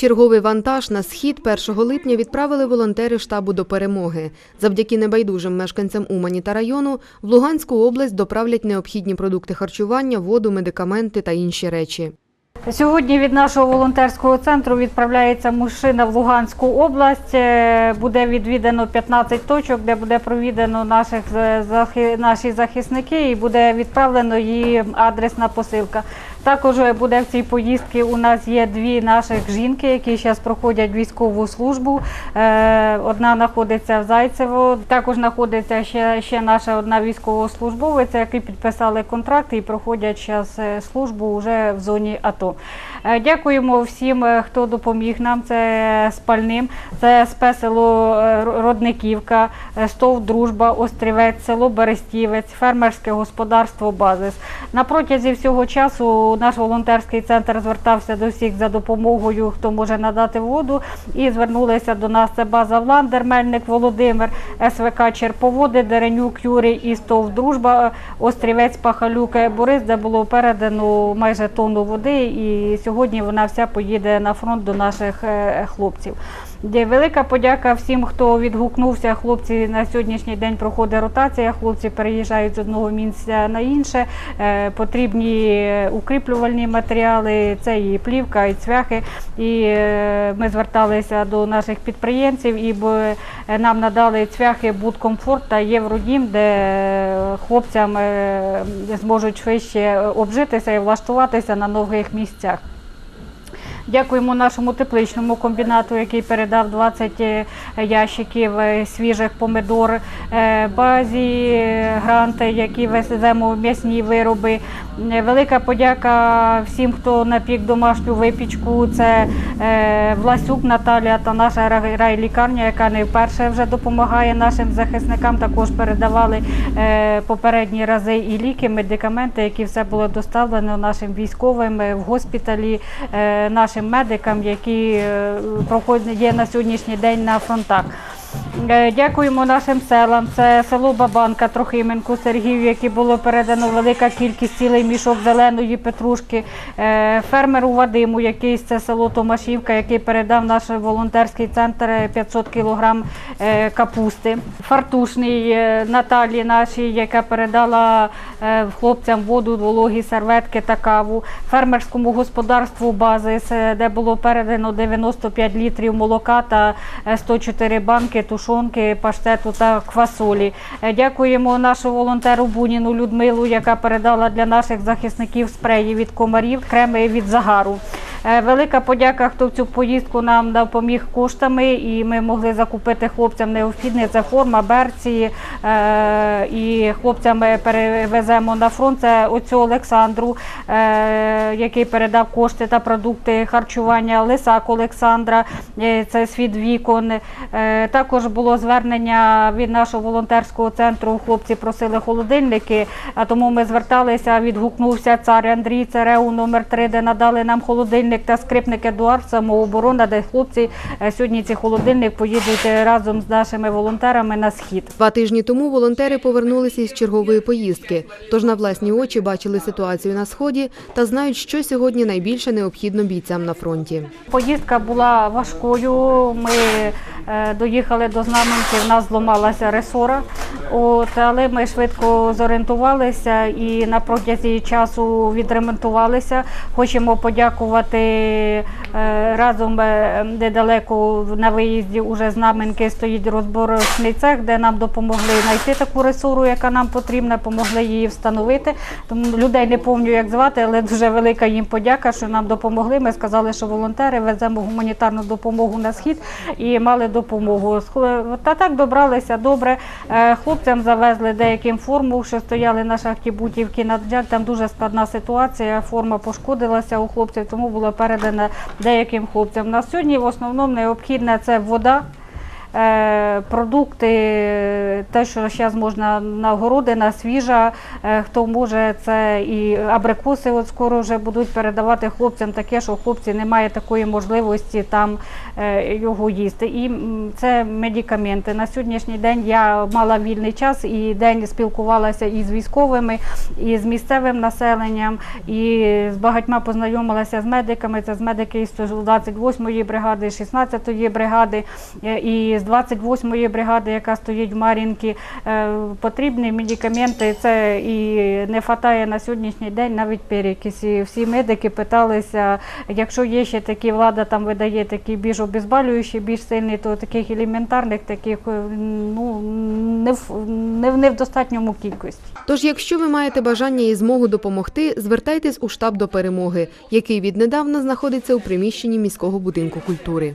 Черговий вантаж на схід 1 липня відправили волонтери штабу до перемоги. Завдяки небайдужим мешканцям Умані та району в Луганську область доправлять необхідні продукти харчування, воду, медикаменти та інші речі. Сьогодні від нашого волонтерського центру відправляється машина в Луганську область. Е, Буде відвідано 15 точок, де буде провідано наших захи- наші захисники і буде відправлено її адресна посилка. Також буде в цій поїздці у нас є дві наших жінки, які зараз проходять військову службу. Е, Одна знаходиться в Зайцево, також знаходиться ще, ще наша одна військовослужбовиця, які підписали контракт і проходять зараз службу вже в зоні АТО. Е, Дякуємо всім, е, хто допоміг нам. Це спальним, це спесело е, Родниківка, е, Стов Дружба, Острівець, село Берестівець, фермерське господарство Базис. На протязі всього часу наш волонтерський центр звертався до всіх за допомогою, хто може надати воду, і звернулися до нас. Це база Вландер, Мельник Володимир, СВК Черповоди, Деренюк Юрій і Стов Дружба, Острівець Пахалюк Борис, де було передано майже тонну води, і сьогодні вона вся поїде на фронт до наших е, хлопців. Велика подяка всім, хто відгукнувся. Хлопці на сьогоднішній день проходить ротація. Хлопці переїжджають з одного місця на інше. Е, Потрібні укріплювальні матеріали, це і плівка, і цвяхи. І е, ми зверталися до наших підприємців, і е, нам надали цвяхи Будкомфорт та Євродім, де е, хлопцям зможуть швидше обжитися і влаштуватися на нових місцях. Дякуємо нашому тепличному комбінату, який передав 20 ящиків е, свіжих помидор, е, базі е, гранти, які веземо м'ясні вироби. Е, Велика подяка всім, хто напік домашню випічку. Це е, Власюк Наталія та наша райлікарня, яка не вперше вже допомагає нашим захисникам. Також передавали е, попередні рази і ліки, медикаменти, які все було доставлено нашим військовим е, в госпіталі, е, нашим медикам, які е, є на сьогоднішній день на фронтах. Е, Дякуємо нашим селам. Це село Бабанка, Трохименку, Сергію, які було передано велика кількість цілий мішок зеленої петрушки. Е, Фермеру Вадиму, який це село Томашівка, який передав наш волонтерський центр е, 500 кілограм е, капусти. Фартушний Наталі нашій, яка передала хлопцям воду, вологі серветки та каву. Фермерському господарству Базис, де було передано 95 літрів молока та е, 104 банки тушонки, паштету та квасолі. Е, Дякуємо нашому волонтеру Буніну Людмилу, яка передала для наших захисників спреї від комарів, креми від загару. Е, Велика подяка, хто в цю поїздку нам допоміг коштами, і ми могли закупити хлопцям необхідне. Це форма, берці, е, і хлопцям перевеземо на фронт. Це оцю Олександру, е, який передав кошти та продукти харчування. Лисак Олександра, це світ вікон. Також було звернення від нашого волонтерського центру. Хлопці просили холодильники, а тому ми зверталися. Відгукнувся цар Андрій Цареу номер 3 де надали нам холодильник та скрипник Едуард самооборона, де хлопці е, сьогодні ці холодильник поїдуть е, разом з нашими волонтерами на схід. Два тижні тому волонтери повернулися із чергової поїздки, тож на власні очі бачили ситуацію на сході та знають, що сьогодні найбільше необхідно бійцям на фронті. Поїздка була важкою. Ми е, доїхали до Знаменки, в нас зламалася ресора. От, але ми швидко зорієнтувалися і на протязі часу відремонтувалися. Хочемо подякувати разом е, недалеко на виїзді уже знаменки стоїть розборочний цех, де нам допомогли знайти таку ресуру, яка нам потрібна, допомогли її встановити. Тому людей не пам'ятаю, як звати, але дуже велика їм подяка, що нам допомогли. Ми сказали, що волонтери веземо гуманітарну допомогу на схід і мали допомогу. Та так добралися добре. Е, Хлопцям завезли деяким форму, що стояли на шахті Бутівки. Там дуже складна ситуація. Форма пошкодилася у хлопців, тому було передано деяким хлопцям. На сьогодні в основному необхідне це вода. Е, продукти, те, що зараз можна нагородина, свіжа, е, хто може, це і абрикоси от скоро вже будуть передавати хлопцям таке, що хлопці немає такої можливості там е, його їсти. І це медикаменти. На сьогоднішній день я мала вільний час і день спілкувалася і з військовими, і з місцевим населенням, і з багатьма познайомилася з медиками. Це з медики із 128-ї бригади, 16-ї бригади і з 28-ї бригади, яка стоїть в Мар'їнці. Е, Потрібні медикаменти. Це і не вистачає на сьогоднішній день навіть перекис. І всі медики питалися, якщо є ще такі влада там видає такі більш обезболюючі, більш сильні, то таких елементарних, таких е, ну не в не, в- не в достатньому кількості. Тож, якщо ви маєте бажання і змогу допомогти, звертайтесь у штаб до перемоги, який віднедавна знаходиться у приміщенні міського будинку культури.